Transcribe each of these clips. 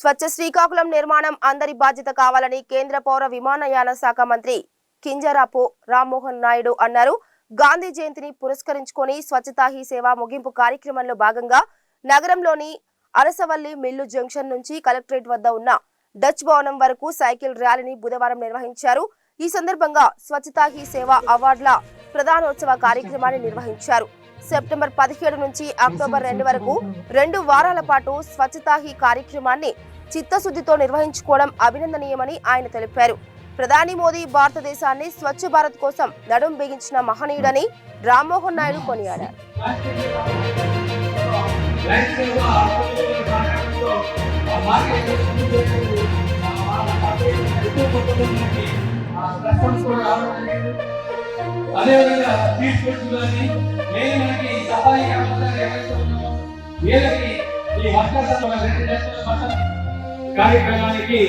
స్వచ్ఛ శ్రీకాకుళం నిర్మాణం అందరి బాధ్యత కావాలని కేంద్ర పౌర విమానయాన శాఖ మంత్రి కింజరాపు రామ్మోహన్ నాయుడు అన్నారు. గాంధీ జయంతిని పురస్కరించుకొని స్వచ్ఛతా హీ సేవ ముగింపు కార్యక్రమంలో భాగంగా నగరంలోని అరసవల్లి మిల్లు జంక్షన్ నుంచి కలెక్టరేట్ వద్ద ఉన్న డచ్ భవనం వరకు సైకిల్ ర్యాలీని బుధవారం నిర్వహించారు. ఈ సందర్భంగా స్వచ్ఛతా హీ సేవ అవార్డుల ప్రధానోత్సవ కార్యక్రమాన్ని నిర్వహించారు. సెప్టెంబర్ పదిహేడు నుంచి అక్టోబర్ రెండు వరకు రెండు వారాల పాటు స్వచ్ఛతా హీ కార్యక్రమాన్ని చిత్తశుద్ధితో నిర్వహించుకోవడం అభినందనీయమని ఆయన తెలిపారు. ప్రధాని మోదీ భారతదేశాన్ని స్వచ్ఛ భారత్ కోసం నడుం బిగించిన మహనీయుడని రామ్మోహన్ నాయుడు కొనియాడారు. అదేవిధంగా స్ట్రీట్ ఫుడ్స్ కానీ మెయిన్ మనకి సహాయ వీళ్ళకి ఈ కార్యక్రమానికి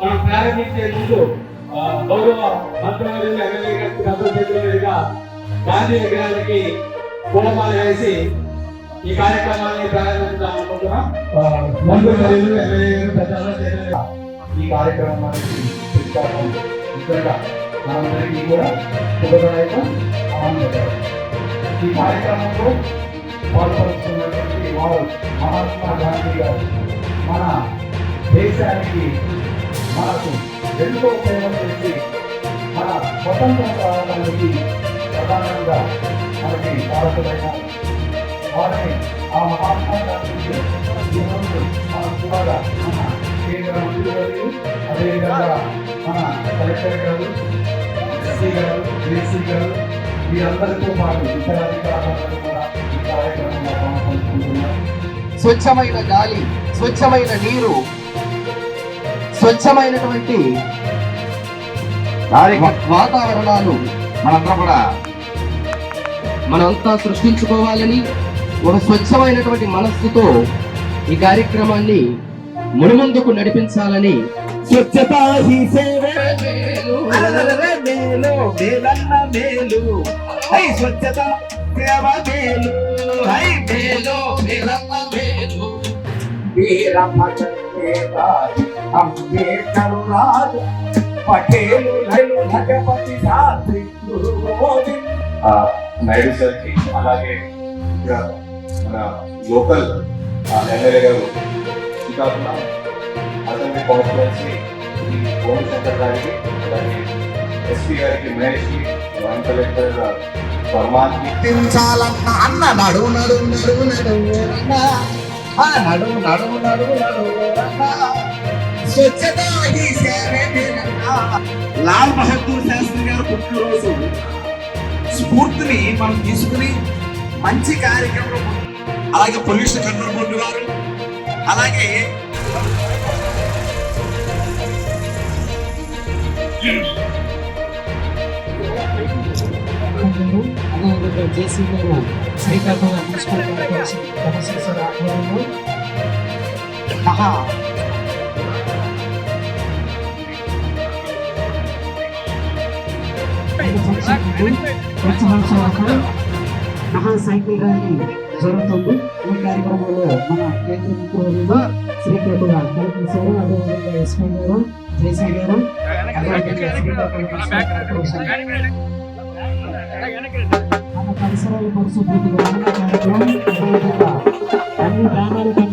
మనం ప్రారంభించే ముందు గౌరవ మంత్రివర్యులు ఎమ్మెల్యే గారికి అసోసియేట్ గాంధీ విగ్రహానికి పూలమాల వేసి ఈ కార్యక్రమాన్ని ప్రారంభించాం అనుకుంటున్నాం. మంత్రివర్యులు ఎమ్మెల్యే గారు ఈ కార్యక్రమానికి ఇక్కడ మనందరికీ కూడా శుభదాయక ఆనందకరం ఈ కార్యక్రమంలో పాల్పడుతున్నటువంటి వారు మహాత్మా గాంధీ గారు. మన దేశానికి మనకు ఎంతో సేవ చేసి మన స్వతంత్ర రావడానికి ప్రధానంగా మనకి భారతమైన వారిని ఆ మహాత్మా గాంధీకి ఈరోజు మన కూడా మన కేంద్ర మంత్రి గారు అదేవిధంగా మన కలెక్టర్ గారు ఎస్సీ గారు డిఎస్సీ గారు వీరందరితో పాటు ఇతర అధికారులందరూ కూడా ఈ కార్యక్రమంలో పాల్గొంటున్నారు స్వచ్ఛమైన గాలి స్వచ్ఛమైన నీరు స్వచ్ఛమైనటువంటి వాతావరణాలు మనంతా కూడా మనంతా సృష్టించుకోవాలని ఒక స్వచ్ఛమైనటువంటి మనస్సుతో ఈ కార్యక్రమాన్ని మునుముందుకు నడిపించాలని స్వచ్ఛతా హీ సేవే. మేలు అలరరే మేలు మేలన్న మేలు. హై స్వచ్ఛత సేవ మేలు. హై మేలు మేలన్న మేలు. వీర అంబేద్కర్ రాజు. పటేలు లైలు భగపతి శాస్త్రి గురు గోవింద్ ఆ, నాయుడు సార్కి అలాగే ఇక్కడ మన లోకల్ ఎమ్మెల్యే గారు శ్రీకాకుళం అసెంబ్లీ కాన్స్టిట్యున్సీ ఈ కోటి శంకర్ గారికి అలాగే ఎస్పీ గారికి మహేష్కి జాయింట్ కలెక్టర్ వర్మాకి గుర్తించాలన్న అన్న నడు నడు నడు నడు రన్న. ఆ నడు నడు నడు నడు రన్న. స్వచ్ఛత. లాల్ బహదూర్ శాస్త్రి గారు పుట్టినరోజు స్ఫూర్తిని మనం తీసుకుని మంచి కార్యక్రమం అలాగే పొల్యూషన్ కంట్రోల్ బోర్డు వారు అలాగే అలాగే జేసీ గారు శ్రీకాకుళం మున్సిపల్ కార్పొరేషన్ కమిషనర్ ఆధ్వర్యంలో మహా ప్రోత్సహోత్సవాలకు మహా సైకిల్ ర్యాలీ జరుగుతుంది ఈ కార్యక్రమంలో మన కేంద్ర మంత్రులు శ్రీకాకుళ కలెక్టర్ సార్ అదేవిధంగా ఎస్పీ గారు జేసీ గారు అదేవిధంగా శ్రీకాకుళం మున్సిపల్ కార్పొరేషన్ మన పరిసరాల పరిశుభ్రతగా ఉన్న కార్యక్రమం అదేవిధంగా అన్ని గ్రామాలకు